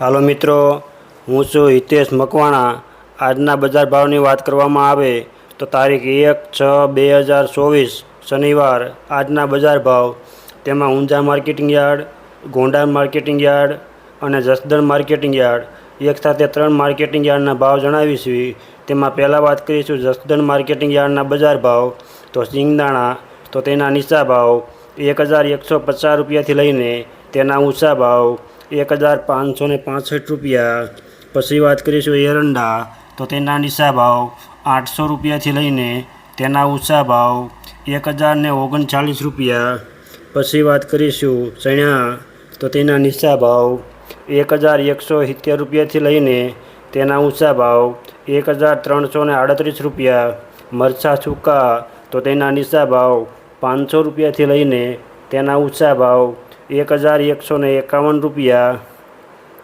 હાલો મિત્રો, હું છું હિતેશ મકવાણા. આજના બજાર ભાવની વાત કરવામાં આવે તો તારીખ એક છ બે હજાર ચોવીસ શનિવાર, આજના બજાર ભાવ. તેમાં Unjha marketing yard, Gonda marketing yard અને જસદણ માર્કેટિંગ યાર્ડ. એક સાથે ત્રણ માર્કેટિંગ યાર્ડના ભાવ જણાવીશું. તેમાં પહેલાં વાત કરીશું જસદણ માર્કેટિંગ યાર્ડના બજાર ભાવ. તો સિંગદાણા, તો તેના નીચા ભાવ. એક હજાર એકસો પચાસ રૂપિયાથી લઈને તેના ઊંચા ભાવ. એક હજાર પાંચસો ને પાંસઠ રૂપિયા. પછી વાત કરીશું એરંડા, તો તેના નીચા ભાવ આઠસો રૂપિયાથી લઈને તેના ઊંચા ભાવ એક હજાર ને ઓગણચાલીસ રૂપિયા. પછી વાત કરીશું ચણ્યા તો તેના નીચા ભાવ એક હજાર એકસો સિત્તેર રૂપિયાથી લઈને તેના ઊંચા ભાવ એક હજાર ત્રણસો ને આડત્રીસ રૂપિયા. મરચાં સૂકા, તો તેના નીચા ભાવ પાંચસો રૂપિયાથી લઈને તેના ઊંચા ભાવ એક હજાર એકસો એકાવન રૂપિયા.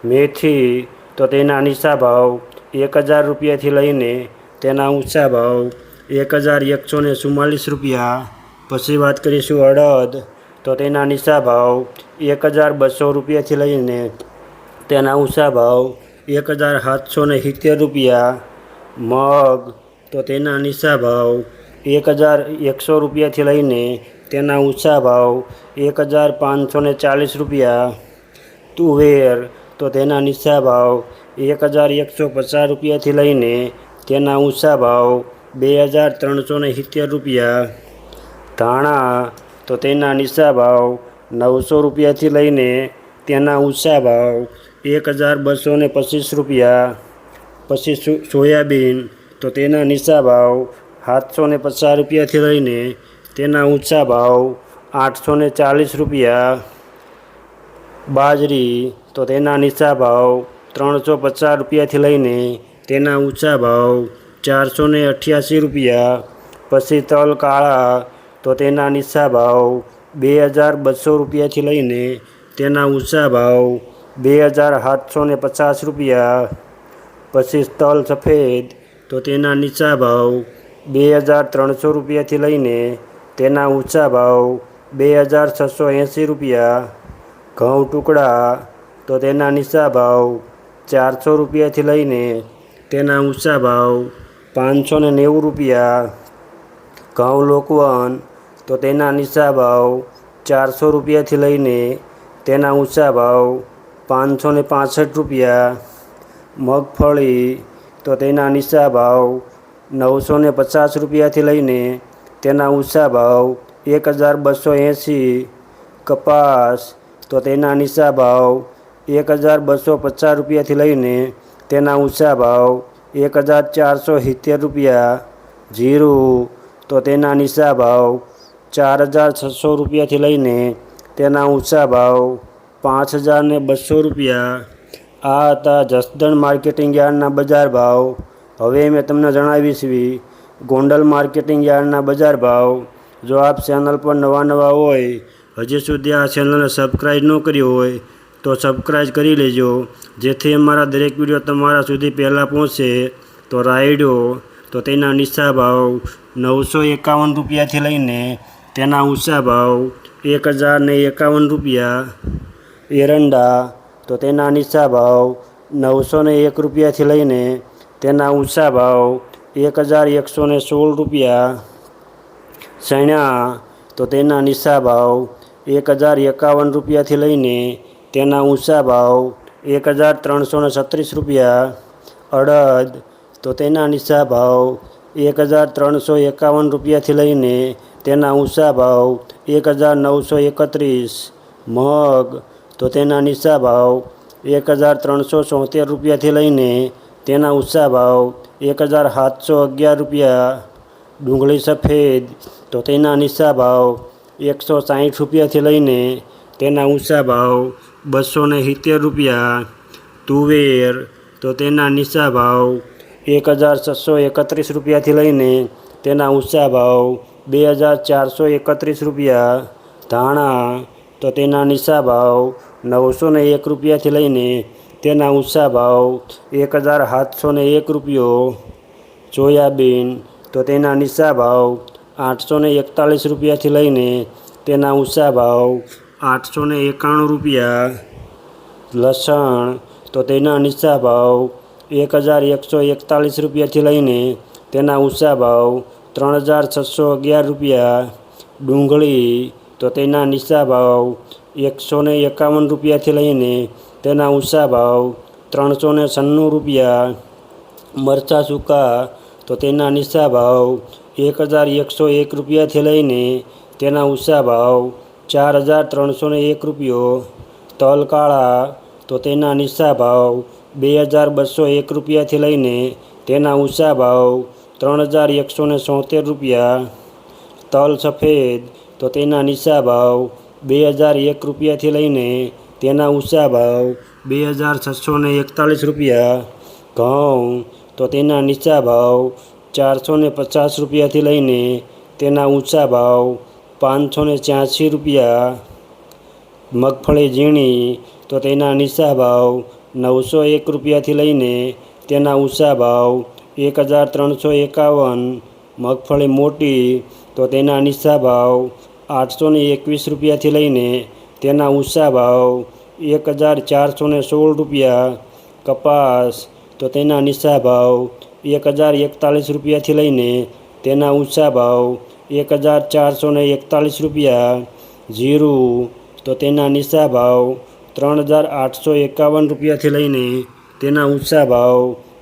મેથી તો તેના નીચા ભાવ એક હજાર રૂપિયાથી લઈને તેના ઊંચા ભાવ એક હજાર એકસો ને ચુમ્માલીસ રૂપિયા. પછી વાત કરીશું અડદ તો તેના નીચા ભાવ એક હજાર બસો રૂપિયાથી લઈને તેના ઊંચા ભાવ એક હજાર સાતસો ને સિત્તેર રૂપિયા. મગ તો તેના નીચા ભાવ એક હજાર એકસો રૂપિયાથી લઈને તેના ઊંચા ભાવ એક હજાર પાંચસો ને ચાલીસ રૂપિયા. તુવેર તો તેના નીચા ભાવ એક હજાર એકસો પચાસ રૂપિયાથી લઈને તેના ઊંચા ભાવ બે હજાર ત્રણસો ને સિત્તેર રૂપિયા. ધાણા તો તેના નીચા ભાવ નવસો રૂપિયાથી લઈને તેના ઊંચા ભાવ એક હજાર બસો ને પચીસ રૂપિયા. પછી સોયાબીન તો તેના નીચા ભાવ સાતસો ને પચાસ રૂપિયાથી લઈને તેના ઊંચા ભાવ આઠસો ને ચાલીસ રૂપિયા. બાજરી, તો તેના નીચા ભાવ ત્રણસો પચાસ રૂપિયાથી લઈને તેના ઊંચા ભાવ ચારસો ને અઠ્યાસી રૂપિયા. પછી તલ કાળા, તો તેના નીચા ભાવ બે હજાર બસો રૂપિયાથી લઈને તેના ઊંચા ભાવ બે હજાર સાતસો ને પચાસ રૂપિયા. પછી તલ સફેદ, તો તેના નીચા ભાવ બે હજાર ત્રણસો રૂપિયાથી લઈને તેના ઊંચા ભાવ બે હજાર છસો એંસી રૂપિયા, ઘઉં ટુકડા તો તેના નીચા ભાવ ચારસો રૂપિયાથી લઈને તેના ઊંચા ભાવ પાંચસો ને નેવું રૂપિયા, ઘઉં લોકવન તો તેના નીચા ભાવ ચારસો રૂપિયાથી લઈને તેના ઊંચા ભાવ પાંચસો ને પાસઠ રૂપિયા, મગફળી તો તેના નીચા ભાવ નવસો ને પચાસ રૂપિયાથી લઈને તેના ઊંચા ભાવ એક હજાર બસો એંસી કપાસ, તો તેના નીચા ભાવ એક હજાર બસો પચાસ રૂપિયાથી લઈને તેના ઊંચા ભાવ એક હજાર ચારસો સિત્તેર રૂપિયા. જીરું, તો તેના નીચા ભાવ ચાર હજાર છસો રૂપિયાથી લઈને તેના ઊંચા ભાવ પાંચ હજાર ને બસો રૂપિયા. આ હતા જસદણ માર્કેટિંગ યાર્ડના બજાર ભાવ. હવે મેં તમને જણાવીશ વી ગોંડલ માર્કેટિંગ યાર્ડના બજાર ભાવ. જો આપ ચેનલ પર નવા નવા હોય, હજી સુધી આ ચેનલને સબસ્ક્રાઈબ ન કરી હોય, તો સબસ્ક્રાઈબ કરી લેજો. જેથી અમારા દરેક વીડિયો તમારા સુધી પહેલાં પહોંચે. તો રાયડો તો તેના નીચા ભાવ, નવસો એકાવન રૂપિયાથી લઈને તેના ઊંચા ભાવ, એક હજાર ને એકાવન રૂપિયા. એરંડા, તો તેના નીચા ભાવ, નવસો એક રૂપિયાથી લઈને તેના ઊંચા ભાવ એક હજાર એકસો ને સોળ રૂપિયા ચણ્યા તો તેના નીચા ભાવ એક હજાર એકાવન રૂપિયાથી લઈને તેના ઊંચા ભાવ એક હજાર ત્રણસો ને છત્રીસ રૂપિયા. અડદ, તો તેના નીચા ભાવ એક હજાર ત્રણસો એકાવન રૂપિયાથી લઈને તેના ઊંચા ભાવ એક હજાર નવસો એકત્રીસ. મગ, તો તેના નીચા ભાવ એક હજાર ત્રણસો ચોતેર રૂપિયાથી લઈને તેના ઊંચા ભાવ એક હજાર સાતસો અગિયાર રૂપિયા ડુંગળી સફેદ તો તેના નીચા ભાવ એકસો સાઠ રૂપિયાથી લઈને તેના ઊંચા ભાવ બસો ને સિત્તેર રૂપિયા તુવેર તો તેના નીચા ભાવ એક હજાર છસો એકત્રીસ રૂપિયાથી લઈને તેના ઊંચા ભાવ બે હજાર ચારસો એકત્રીસ રૂપિયા ધાણા તો તેના નીચા ભાવ નવસો ને એક રૂપિયાથી લઈને તેના ઊંચા ભાવ એક હજાર સાતસો ને એક રૂપિયો. સોયાબીન તો તેના નીચા ભાવ આઠસો ને એકતાલીસ રૂપિયાથી લઈને તેના ઊંચા ભાવ આઠસો ને એકાણું રૂપિયા. લસણ, તો તેના નીચા ભાવ એક હજાર એકસો એકતાલીસ રૂપિયાથી લઈને તેના ઊંચા ભાવ ત્રણ હજાર છસો અગિયાર રૂપિયા. ડુંગળી, તો તેના નીચા ભાવ એકસો ને એકાવન રૂપિયાથી લઈને તેના ઊંચા ભાવ ત્રણસો ને છન્નું રૂપિયા, મરચાં સૂકા તો તેના નીચા ભાવ એક હજાર એકસો એક રૂપિયાથી લઈને તેના ઊંચા ભાવ ચાર હજાર ત્રણસો ને એક રૂપિયો, તલ કાળા તો તેના નીચા ભાવ બે હજાર બસો એક રૂપિયાથી લઈને તેના ઊંચા ભાવ ત્રણ હજાર એકસો ને સોતેર રૂપિયા, તલ સફેદ તો તેના નીચા ભાવ બે હજાર એક રૂપિયાથી લઈને તેના ઊંચા ભાવ બે હજાર છસો ને એકતાલીસ રૂપિયા, ઘઉં તો તેના નીચા ભાવ ચારસો ને પચાસ રૂપિયાથી લઈને તેના ઊંચા ભાવ પાંચસો ને છ્યાસી રૂપિયા. મગફળી ઝીણી તો તેના નીચા ભાવ નવસો એક રૂપિયાથી લઈને તેના ઊંચા ભાવ એક હજાર ત્રણસો એકાવન. મગફળી મોટી તો તેના નીચા ભાવ આઠસો એકવીસ રૂપિયાથી લઈને તેના ઊંચા ભાવ એક હજાર ચારસો ને સોળ રૂપિયા, કપાસ તો તેના નીચા ભાવ એક હજાર એકતાલીસ રૂપિયાથી લઈને તેના ઊંચા ભાવ એક હજાર ચારસો ને એકતાલીસ રૂપિયા, જીરું તો તેના નીચા ભાવ ત્રણ હજાર આઠસો એકાવન રૂપિયાથી લઈને તેના ઊંચા ભાવ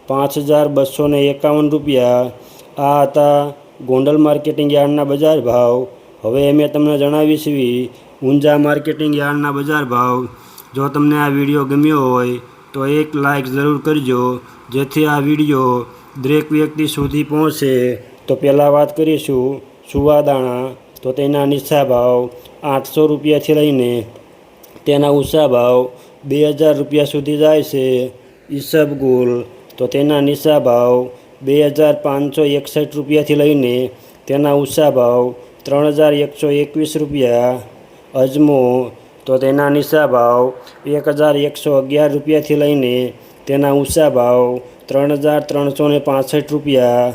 પાંચ હજાર બસો ને એકાવન રૂપિયા. આ હતા ગોંડલ માર્કેટિંગ યાર્ડના બજાર ભાવ. હવે અમે તમને જણાવીશું ઊંઝા માર્કેટિંગ યાર્ડના બજાર ભાવ. જો તમને આ વીડિયો ગમ્યો હોય, તો એક લાઇક જરૂર કરજો, જેથી આ વીડિયો દરેક વ્યક્તિ સુધી પહોંચે. તો પહેલાં વાત કરીશું સુવાદાણા. તો તેના નીચા ભાવ આઠસો રૂપિયાથી લઈને તેના ઊંચા ભાવ બે હજાર રૂપિયા સુધી જાય છે. ઈસબગુલ તો તેના નીચા ભાવ બે હજાર પાંચસો એકસઠ રૂપિયાથી લઈને તેના ઊંચા ભાવ ત્રણ હજાર એકસો એકવીસ રૂપિયા. અજમો, તો તેના નીચા ભાવ એક હજાર એકસો અગિયાર રૂપિયાથી લઈને તેના ઊંચા ભાવ ત્રણ હજાર ત્રણસો ને પાસઠ રૂપિયા.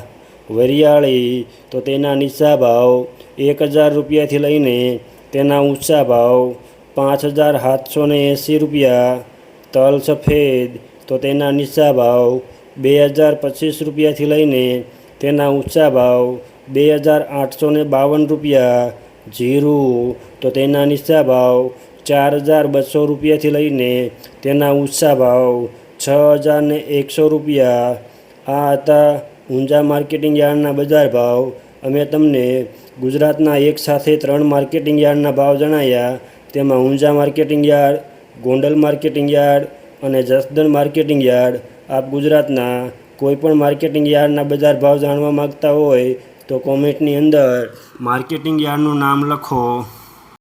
વરિયાળી, તો તેના નીચા ભાવ એક હજાર રૂપિયાથી લઈને તેના ઊંચા ભાવ પાંચ હજાર સાતસો ને એંસી રૂપિયા. તલ સફેદ, તો તેના નીચા ભાવ બે હજાર પચીસ રૂપિયાથી લઈને તેના ઊંચા ભાવ બે હજાર આઠસો બાવન રૂપિયા. જીરું, તો તેના નીચા ભાવ ચાર હજાર બસો રૂપિયાથી લઈને તેના ઊંચા ભાવ છ હજાર ને એકસો રૂપિયા. આ હતા ઊંઝા માર્કેટિંગ યાર્ડના બજાર ભાવ. અમે તમને ગુજરાતના એક સાથે ત્રણ માર્કેટિંગ યાર્ડના ભાવ જણાયા. તેમાં Unjha marketing yard, Gondal marketing yard અને જસદણ માર્કેટિંગ યાર્ડ. આપ ગુજરાતના કોઈપણ માર્કેટિંગ યાર્ડના બજાર ભાવ જાણવા માગતા હોય તો કોમેન્ટની અંદર માર્કેટિંગ યાર્ડનું નામ લખો.